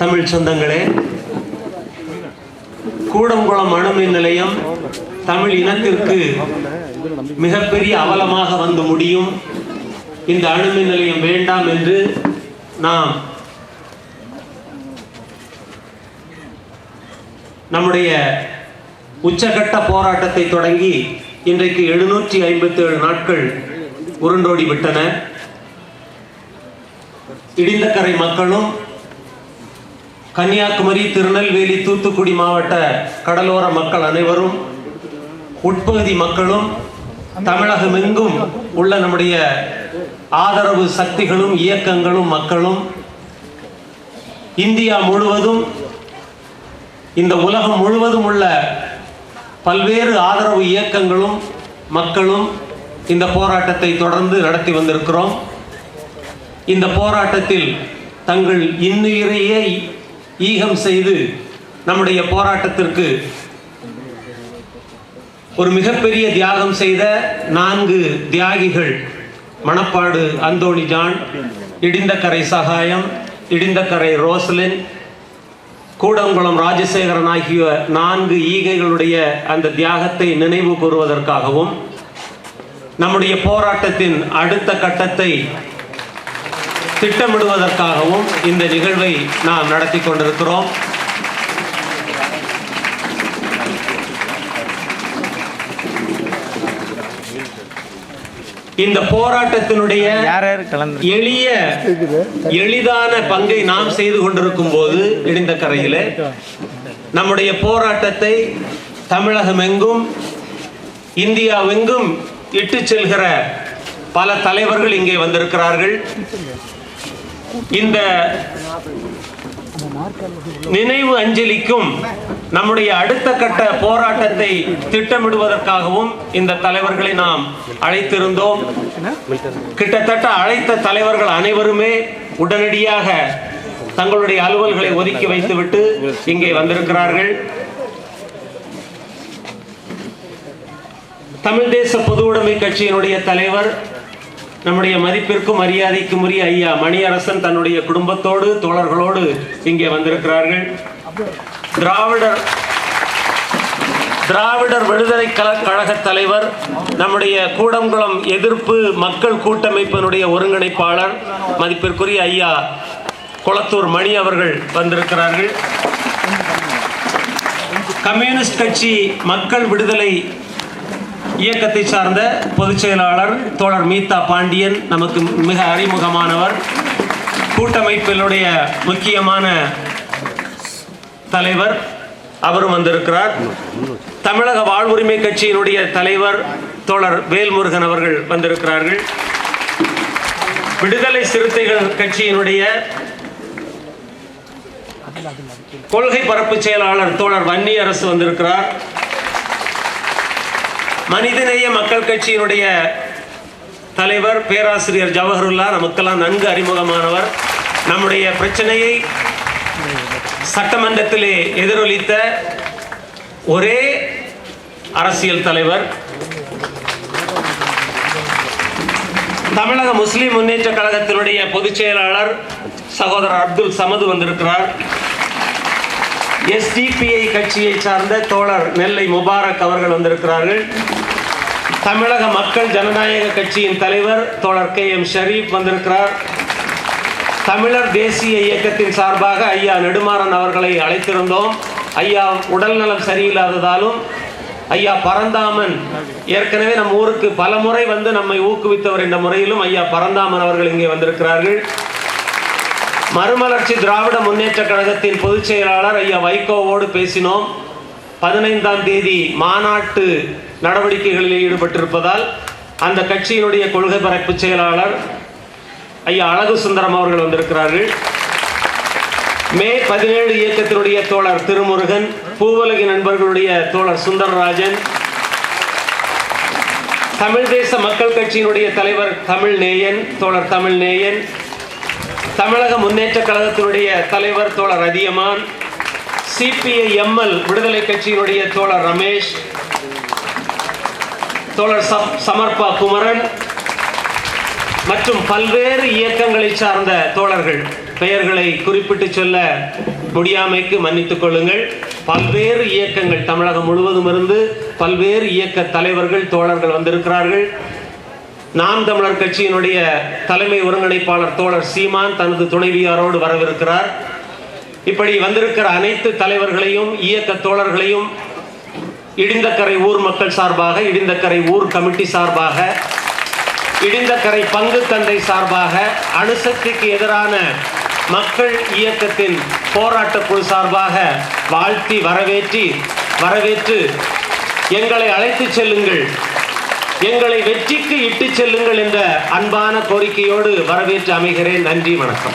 தமிழ் சொந்தங்களே கூடங்குளம் அணுமின் நிலையம் தமிழ் இனத்திற்கு மிகப்பெரிய அவலமாக வந்து முடியும். இந்த அணுமின் நிலையம் வேண்டாம் என்று நாம் நம்முடைய உச்சகட்ட போராட்டத்தை தொடங்கி இன்றைக்கு எழுநூற்றி ஐம்பத்தி ஏழு நாட்கள் உருண்டோடி விட்டன. இடிந்தக்கரை மக்களும் கன்னியாகுமரி திருநெல்வேலி தூத்துக்குடி மாவட்ட கடலோர மக்கள் அனைவரும் உட்பகுதி மக்களும் தமிழகம் எங்கும் உள்ள நம்முடைய ஆதரவு சக்திகளும் இயக்கங்களும் மக்களும் இந்தியா முழுவதும் இந்த உலகம் முழுவதும் உள்ள பல்வேறு ஆதரவு இயக்கங்களும் மக்களும் இந்த போராட்டத்தை தொடர்ந்து நடத்தி வந்திருக்கிறோம். இந்த போராட்டத்தில் தங்கள் இன்னுயிரையே ஈகம் செய்து நம்முடைய போராட்டத்திற்கு ஒரு மிகப்பெரிய தியாகம் செய்த நான்கு தியாகிகள் Manappad Anthony John Idinthakarai Sagayam Idinthakarai Roseline Koodankulam Rajasekaran ஆகிய நான்கு ஈகைகளுடைய அந்த தியாகத்தை நினைவு கூறுவதற்காகவும் நம்முடைய போராட்டத்தின் அடுத்த கட்டத்தை திட்டமிடுவதற்காகவும் இந்த நிகழ்வை நாம் நடத்தி கொண்டிருக்கிறோம். இந்த போராட்டத்தினுடைய எளிய எளிதான பங்கை நாம் செய்து கொண்டிருக்கும் போது இடிந்த கரையிலே நம்முடைய போராட்டத்தை தமிழகம் எங்கும் இந்தியாவெங்கும் இட்டு செல்கிற பல தலைவர்கள் இங்கே வந்திருக்கிறார்கள். இந்த நினைவு அஞ்சலிக்கும் நம்முடைய அடுத்த கட்ட போராட்டத்தை திட்டமிடுவதற்காகவும் இந்த தலைவர்களை நாம் அழைத்திருந்தோம். கிட்டத்தட்ட அழைத்த தலைவர்கள் அனைவருமே உடனடியாக தங்களுடைய அலுவல்களை ஒதுக்கி வைத்துவிட்டு இங்கே வந்திருக்கிறார்கள். தமிழ் தேச பொது உடைமை கட்சியினுடைய தலைவர் நம்முடைய மதிப்பிற்கும் மரியாதைக்கும் உரிய ஐயா மணியரசன் தன்னுடைய குடும்பத்தோடு தோழர்களோடு இங்கே வந்திருக்கிறார்கள். திராவிடர் திராவிடர் விடுதலை கழக தலைவர் நம்முடைய கூடங்குளம் எதிர்ப்பு மக்கள் கூட்டமைப்பினுடைய ஒருங்கிணைப்பாளர் மதிப்பிற்குரிய ஐயா குளத்தூர் மணி அவர்கள் வந்திருக்கிறார்கள். கம்யூனிஸ்ட் கட்சி மக்கள் விடுதலை இயக்கத்தை சார்ந்த பொதுச் செயலாளர் தோழர் மீதா பாண்டியன் நமக்கு மிக அறிமுகமானவர். கூட்டமைப்பினுடைய முக்கியமான தலைவர் அவரும் வந்திருக்கிறார். தமிழக வாழ்வுரிமை கட்சியினுடைய தலைவர் தோழர் வேல்முருகன் அவர்கள் வந்திருக்கிறார்கள். விடுதலை சிறுத்தைகள் கட்சியினுடைய கொள்கை பரப்பு செயலாளர் தோழர் வன்னியரசு வந்திருக்கிறார். மனிதநேய மக்கள் கட்சியினுடைய தலைவர் பேராசிரியர் ஜவஹருல்லா நமக்கெல்லாம் நன்கு அறிமுகமானவர். நம்முடைய பிரச்சனையை சட்டமன்றத்திலே எதிரொலித்த ஒரே அரசியல் தலைவர் தமிழக முஸ்லிம் முன்னேற்ற கழகத்தினுடைய பொதுச் செயலாளர் சகோதரர் அப்துல் சமது வந்திருக்கிறார். எஸ்டிபிஐ கட்சியை சார்ந்த தோழர் நெல்லை முபாரக் அவர்கள் வந்திருக்கிறார்கள். தமிழக மக்கள் ஜனநாயக கட்சியின் தலைவர் தோழர் கே எம் ஷரீப் வந்திருக்கிறார். தமிழர் தேசிய இயக்கத்தின் சார்பாக ஐயா நெடுமாறன் அவர்களை அழைத்திருந்தோம். ஐயா உடல்நலம் சரியில்லாததாலும் ஐயா பரந்தாமன் ஏற்கனவே நம் ஊருக்கு பல முறை வந்து நம்மை ஊக்குவித்தவர் என்ற முறையிலும் ஐயா பரந்தாமன் அவர்கள் இங்கே வந்திருக்கிறார்கள். மறுமலர்ச்சி திராவிட முன்னேற்ற கழகத்தின் பொதுச் செயலாளர் ஐயா வைகோவோடு பேசினோம். பதினைந்தாம் தேதி மாநாட்டு நடவடிக்கைகளில் ஈடுபட்டிருப்பதால் அந்த கட்சியினுடைய கொள்கை பரப்பு செயலாளர் ஐயா அழகு சுந்தரம் அவர்கள் வந்திருக்கிறார்கள். மே பதினேழு இயக்கத்தினுடைய தோழர் திருமுருகன் பூவலகி நண்பர்களுடைய தோழர் சுந்தரராஜன் தமிழ் தேச மக்கள் கட்சியினுடைய தலைவர் தமிழ் நேயன் தோழர் தமிழ் நேயன் தமிழக முன்னேற்ற கழகத்தினுடைய தலைவர் தோழர் அதியமான் சிபிஐ எம்எல் விடுதலை கட்சியினுடைய தோழர் ரமேஷ் தோழர் சமர்ப்பா குமரன் மற்றும் பல்வேறு இயக்கங்களை சார்ந்த தோழர்கள். பெயர்களை குறிப்பிட்டு சொல்ல முடியாமைக்கு மன்னித்துக் கொள்ளுங்கள். பல்வேறு இயக்கங்கள் தமிழகம் முழுவதும் இருந்து பல்வேறு இயக்க தலைவர்கள் தோழர்கள் வந்திருக்கிறார்கள். நாம் தமிழர் கட்சியினுடைய தலைமை ஒருங்கிணைப்பாளர் தோழர் சீமான் தனது துணைவியாரோடு வரவிருக்கிறார். இப்படி வந்திருக்கிற அனைத்து தலைவர்களையும் இயக்க தோழர்களையும் இடிந்தக்கரை ஊர் மக்கள் சார்பாக இடிந்தக்கரை ஊர் கமிட்டி சார்பாக இடிந்தக்கரை பங்கு தந்தை சார்பாக அணுசக்திக்கு எதிரான மக்கள் இயக்கத்தின் போராட்ட குழு சார்பாக வாழ்த்தி வரவேற்றி வரவேற்று எங்களை அழைத்து செல்லுங்கள். எங்களை வெற்றிக்கு இட்டு செல்லுங்கள் என்ற அன்பான கோரிக்கையோடு வரவேற்று அமைகிறேன். நன்றி வணக்கம்.